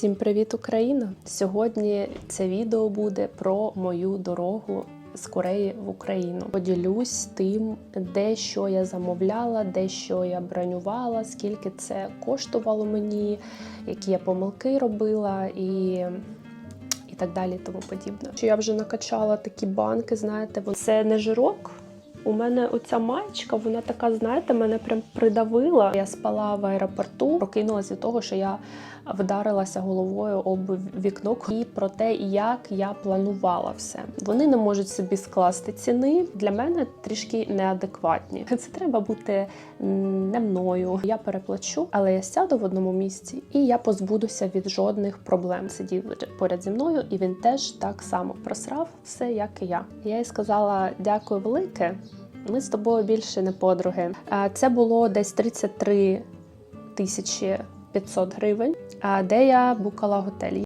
Всім привіт, Україна! Сьогодні це відео буде про мою дорогу з Кореї в Україну. Поділюсь тим, де що я замовляла, де що я бронювала, скільки це коштувало мені, які я помилки робила і. І так далі, тому подібне. Що я вже накачала такі банки, знаєте, це не жирок. У мене оця маєчка, вона така, знаєте, мене прям придавила. Я спала в аеропорту, прокинулася від того, що я вдарилася головою об вікно і про те, як я планувала все. Вони не можуть собі скласти ціни. Для мене трішки неадекватні. Це треба бути не мною. Я переплачу, але я сяду в одному місці і я позбудуся від жодних проблем. Сидів поряд зі мною, і він теж так само просрав все, як і я. Я їй сказала дякую велике. Ми з тобою більше не подруги. Це було десь 33 тисячі 500 гривень, де я букала готель.